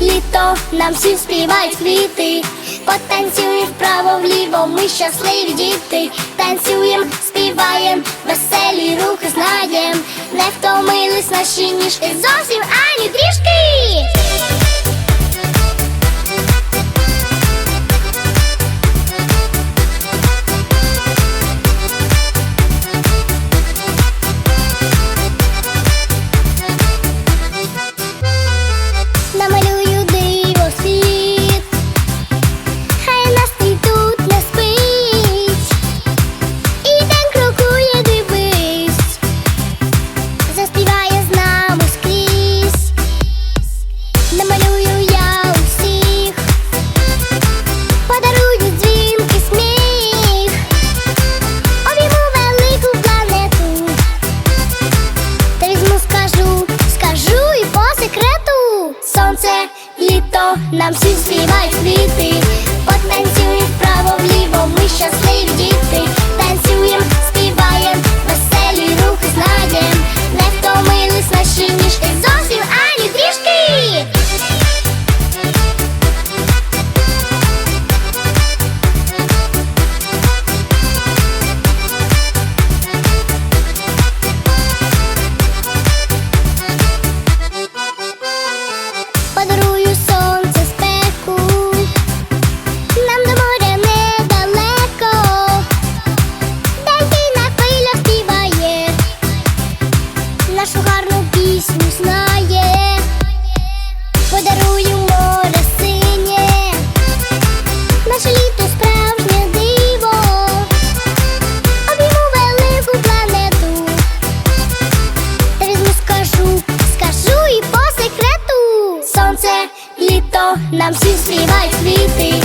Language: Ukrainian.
літо, нам всі співають квіти. Потанцюємо вправо вліво, ми щасливі діти. Танцюєм, співаєм, веселі рухи знаєм. Не втомились наші ніжки зовсім ані трішки. Нам всім співають квіти нашу гарну пісню знає, подарую море синє, наше літо справжнє диво, обійму велику планету. Та візьму, скажу, скажу і по секрету. Сонце, літо, нам всі співають квіти